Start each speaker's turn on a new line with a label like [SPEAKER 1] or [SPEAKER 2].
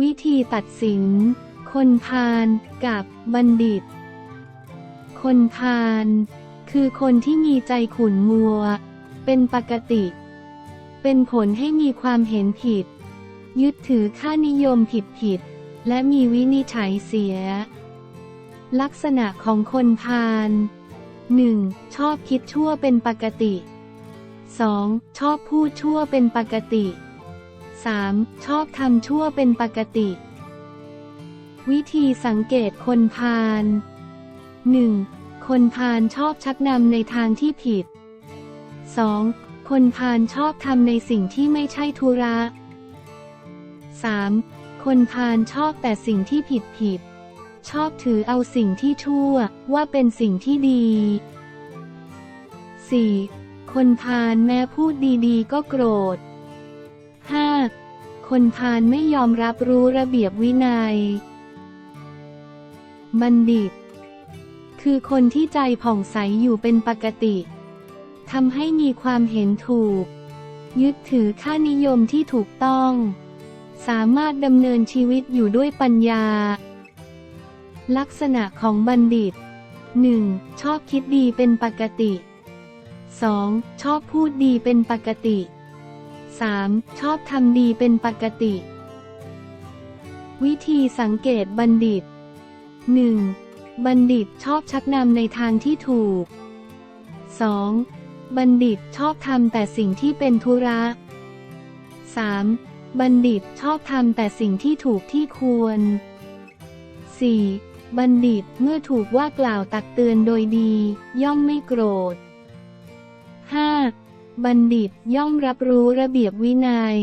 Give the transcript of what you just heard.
[SPEAKER 1] วิธีตัดสิน คนพาลกับบัณฑิต คนพาลคือคนที่มีใจขุนมัว เป็นปกติ เป็นผลให้มีความเห็นผิด ยึดถือค่านิยมผิดผิด และมีวินิจฉัยเสีย ลักษณะของคนพาล 1. ชอบคิดชั่วเป็นปกติ 2. ชอบพูดชั่วเป็นปกติ 3. ชอบทำชั่วเป็นปกติ วิธีสังเกตคนพาล 1. คนพาลชอบชักนำในทางที่ผิด 2. คนพาลชอบทำในสิ่งที่ไม่ใช่ธุระ 3. คนพาลชอบแต่สิ่งที่ผิดผิด ชอบถือเอาสิ่งที่ชั่วว่าเป็นสิ่งที่ดี 4. คนพาลแม้พูดดีๆ ก็โกรธ คนพาลไม่ยอมรับรู้ระเบียบวินัย บัณฑิต คือคนที่ใจผ่องใสอยู่เป็นปกติ ทำให้มีความเห็นถูก ยึดถือค่านิยมที่ถูกต้อง สามารถดำเนินชีวิตอยู่ด้วยปัญญา ลักษณะของบัณฑิต 1. ชอบคิดดีเป็นปกติ 2. ชอบพูดดีเป็นปกติ 3. ชอบทำดีเป็นปกติ วิธีสังเกตบัณฑิต 1. บัณฑิตชอบชักนำในทางที่ถูก 2. บัณฑิตชอบทำแต่สิ่งที่เป็นธุระ 3. บัณฑิตชอบทำแต่สิ่งที่ถูกที่ควร 4. บัณฑิตเมื่อถูกว่ากล่าวตักเตือนโดยดี ย่อมไม่โกรธ บัณฑิตย่อมรับรู้ระเบียบวินัย